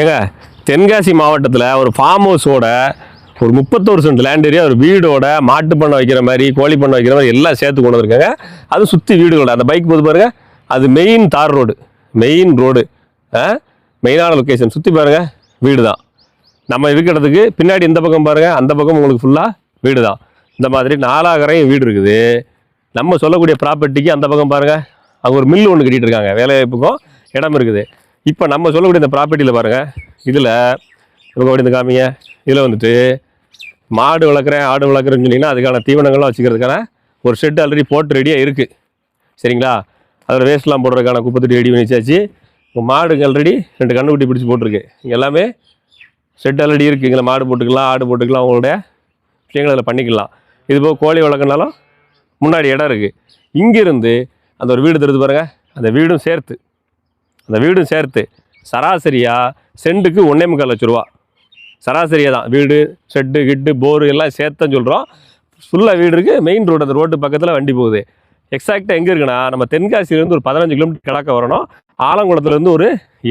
ஏங்க தென்காசி மாவட்டத்தில் ஒரு ஃபார்ம் ஹவுஸோட ஒரு முப்பத்தோரு சென்ட் லேண்ட் ஏரியா ஒரு வீடோட மாட்டு பண்ணை வைக்கிற மாதிரி கோழி பண்ணை வைக்கிற மாதிரி எல்லாம் சேர்த்து கொண்டு வந்திருக்காங்க. அது சுற்றி வீடுகளோட அந்த பைக் போது பாருங்கள் அது main tar road main road மெயினான லொக்கேஷன் சுற்றி பாருங்கள் வீடு தான் நம்ம இருக்கிறதுக்கு பின்னாடி இந்த பக்கம் பாருங்கள் அந்த பக்கம் உங்களுக்கு ஃபுல்லாக வீடு தான் இந்த மாதிரி நாலாகரையும் வீடு இருக்குது. நம்ம சொல்லக்கூடிய ப்ராப்பர்ட்டிக்கு அந்த பக்கம் பாருங்கள் அங்கே ஒரு மில்லு ஒன்று கட்டிகிட்டு இருக்காங்க வேலைவாய்ப்புக்கும் இடம் இருக்குது. இப்போ நம்ம சொல்லக்கூடிய இந்த ப்ராப்பர்ட்டியில் பாருங்கள் இதில் இவங்க அப்படி இந்த காமிங்க? இதில் வந்துட்டு மாடு வளர்க்குறேன் ஆடு வளர்க்குறேன்னு சொன்னீங்கன்னா அதுக்கான தீவனங்கள்லாம் வச்சுக்கிறதுக்கான ஒரு ஷெட் ஆல்ரெடி போட்டு ரெடியாக இருக்குது சரிங்களா? அதில் வேஸ்ட்லாம் போடுறதுக்கான குப்பை தொட்டி ரெடி பண்ணிச்சாச்சு மாடுங்க ஆல்ரெடி ரெண்டு கண்ணுக்குட்டி பிடிச்சி போட்டிருக்கு. இங்கே எல்லாமே ஷெட் ஆல்ரெடி இருக்குது இங்கே மாடு போட்டுக்கலாம் ஆடு போட்டுக்கலாம் உங்களுடைய விஷயங்கள் அதில் பண்ணிக்கலாம். இது போக கோழி வளர்க்கனாலும் முன்னாடி இடம் இருக்குது இங்கேருந்து அந்த ஒரு வீடு தருது பாருங்கள் அந்த வீடும் சேர்த்து அந்த வீடும் சேர்த்து சராசரியாக செண்டுக்கு ஒன்றே முக்கால் லட்ச ரூபா. சராசரியாக தான். வீடு ஷெட்டு கிட்டு போரு எல்லாம் சேர்த்தன்னு சொல்கிறோம் ஃபுல்லாக வீடு இருக்குது மெயின் ரோடு அந்த ரோட்டு பக்கத்தில் வண்டி போகுது. எக்ஸாக்டாக எங்கே இருக்குன்னா நம்ம தென்காசியிலேருந்து ஒரு பதினஞ்சு கிலோமீட்டர் கிழக்க வரணும். ஆலங்குளத்துலேருந்து ஒரு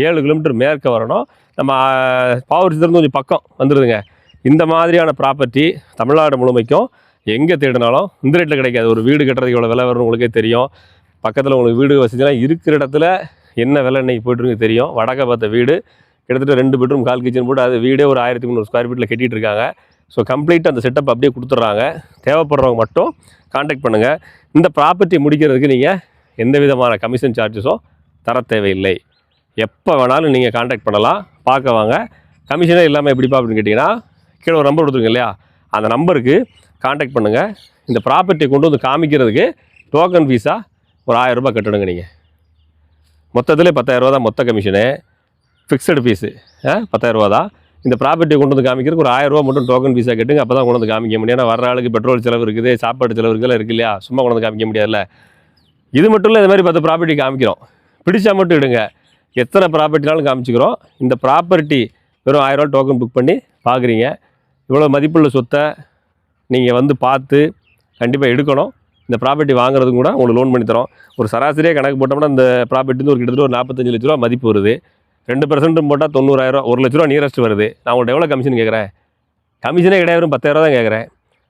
ஏழு கிலோமீட்டர் மேற்க வரணும். நம்ம பாவூர்லேருந்து கொஞ்சம் பக்கம் வந்துடுதுங்க இந்த மாதிரியான ப்ராப்பர்ட்டி தமிழ்நாடு முழுமைக்கும் எங்கே தேடினாலும் இந்த ரேட்டில் கிடைக்காது. ஒரு வீடு கட்டுறதுக்கு எவ்வளோ விலை வரும்னு உங்களுக்கே தெரியும். பக்கத்தில் உங்களுக்கு வீடு வசதிலாம் இருக்கிற இடத்துல என்ன விலை இன்றைக்கி போயிட்டுருக்கு தெரியும். வடக்க பார்த்த வீடு கிட்டத்தட்ட ரெண்டு பெட்ரூம் கால் கிச்சன் போட்டு அது வீடே ஒரு ஆயிரத்தி முந்நூறு ஸ்கொயர் ஃபீட்டில் கட்டிட்டு இருக்காங்க. ஸோ கம்ப்ளீட்டாக அந்த செட்டப் அப்படியே கொடுத்துட்றாங்க. தேவைப்படுறவங்க மட்டும் காண்டாக்ட் பண்ணுங்கள் இந்த ப்ராப்பர்ட்டி முடிக்கிறதுக்கு நீங்கள் எந்த விதமான கமிஷன் சார்ஜஸும் தர தேவையில்லை. எப்போ வேணாலும் நீங்கள் காண்டாக்ட் பண்ணலாம். பார்க்க வாங்க. கமிஷனே இல்லாமல் எப்படிப்பா அப்படின்னு கேட்டிங்கன்னா கீழே ஒரு நம்பர் கொடுத்துருங்க இல்லையா? அந்த நம்பருக்கு காண்டாக்ட் பண்ணுங்கள் இந்த ப்ராப்பர்ட்டியை கொண்டு வந்து காமிக்கிறதுக்கு டோக்கன் ஃபீஸாக ஒரு ஆயிரம் ரூபாய் கட்டணுங்க நீங்கள் மொத்தத்திலே பத்தாயிரரூவா தான் மொத்த கமிஷனு ஃபிக்ஸடு ஃபீஸு பத்தாயிரரூவா தான். இந்த ப்ராப்பர்ட்டி கொண்டு வந்து காமிக்கிறதுக்கு ஒரு ஆயிரம் ரூபா மட்டும் டோக்கன் ஃபீஸாக கேட்டுங்க அப்போ தான் கொண்டு வந்து காமிக்க முடியும். ஏன்னா வர ஆளுக்கு பெட்ரோல் செலவு இருக்குது சாப்பாடு செலவு இருக்குல்ல இருக்கு இல்லையா? சும்மா கொண்டு வந்து காமிக்க முடியாதுல்ல. இது மட்டும் இல்லை இது மாதிரி பத்து ப்ராப்பர்ட்டி காமிக்கிறோம். பிடிச்சா மட்டும் இடுங்க. எத்தனை ப்ராப்பர்ட்டினாலும் காமிச்சிக்கிறோம். இந்த ப்ராப்பர்ட்டி வெறும் ஆயிரரூவா டோக்கன் புக் பண்ணி பார்க்குறீங்க இவ்வளோ மதிப்புள்ள சொத்தை நீங்கள் வந்து பார்த்து கண்டிப்பாக எடுக்கணும். இந்த ப்ராப்பர்ட்டி வாங்குறதுக்கு கூட உங்களுக்கு லோன் பண்ணி தரோம் ஒரு சராசரியாக கணக்கு போட்டோம்னா இந்த ப்ராப்பர்ட்டி வந்து ஒரு கிட்டத்தட்ட ஒரு நாற்பத்தஞ்சு லட்ச ரூபா மதிப்பு வருது. ரெண்டு பர்சன்ட்டும் போட்டால் தொண்ணூறாயிரம் ஒரு லட்ச ரூபா நியரஸ்ட் வருது. நான் உங்கள்கிட்ட எவ்வளோ கமிஷன் கேட்குறேன்? கமிஷனே கிடையாது பத்தாயிரம் தான் கேட்குறேன்.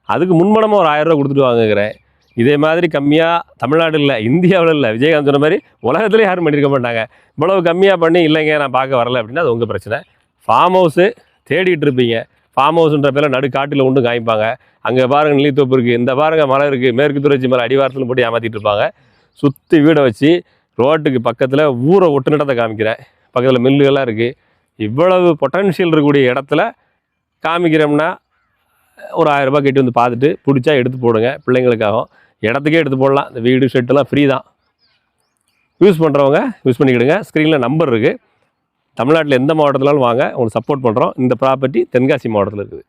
அதுக்கு முன்மணமாக ஒரு ஆயிரம் ரூபா கொடுத்துட்டு வாங்குகிறேன் இதே மாதிரி கம்மியாக தமிழ்நாடு இல்லை இந்தியாவில் இல்லை விஜயகாந்த் சொன்ன மாதிரி உலகத்துலேயே யாரும் பண்ணியிருக்க மாட்டாங்க. இவ்வளவு கம்மியாக பண்ணி இல்லைங்க நான் பார்க்க வரல அப்படின்னா அது உங்கள் பிரச்சனை. ஃபார்ம் ஹவுஸு தேடிட்டு இருப்பீங்க. ஃபார்ம் ஹவுஸ்ன்ற பேரில் நடு காட்டில் ஒன்று காமிப்பாங்க. அங்கே பாருங்கள் நிலத்தோப்பு இருக்குது இந்த பாருங்கள் மலை இருக்குது மேற்கு தொடர்ச்சி மேலே அடிவாரத்தில் போட்டு ஏமாற்றிட்டு இருப்பாங்க. சுற்றி வீடை வச்சு ரோட்டுக்கு பக்கத்தில் ஊரை ஒட்டுநட்டத்தை காமிக்கிறேன். பக்கத்தில் மில்லுகள்லாம் இருக்குது இவ்வளவு பொட்டன்ஷியல் இருக்கக்கூடிய இடத்துல காமிக்கிறோம்னா ஒரு ஆயிரரூபா கட்டி வந்து பார்த்துட்டு பிடிச்சா எடுத்து போடுங்க பிள்ளைங்களுக்காகவும் இடத்துக்கே எடுத்து போடலாம். இந்த வீடு ஷெட்டுலாம் ஃப்ரீ தான். யூஸ் பண்ணுறவங்க யூஸ் பண்ணிக்கிடுங்க. ஸ்க்ரீனில் நம்பர் இருக்குது தமிழ்நாட்டில் எந்த மாவட்டத்திலாலும் வாங்க உங்களுக்கு சப்போர்ட் பண்ணுறோம் இந்த ப்ராப்பர்ட்டி தென்காசி மாவட்டத்தில் இருக்குது.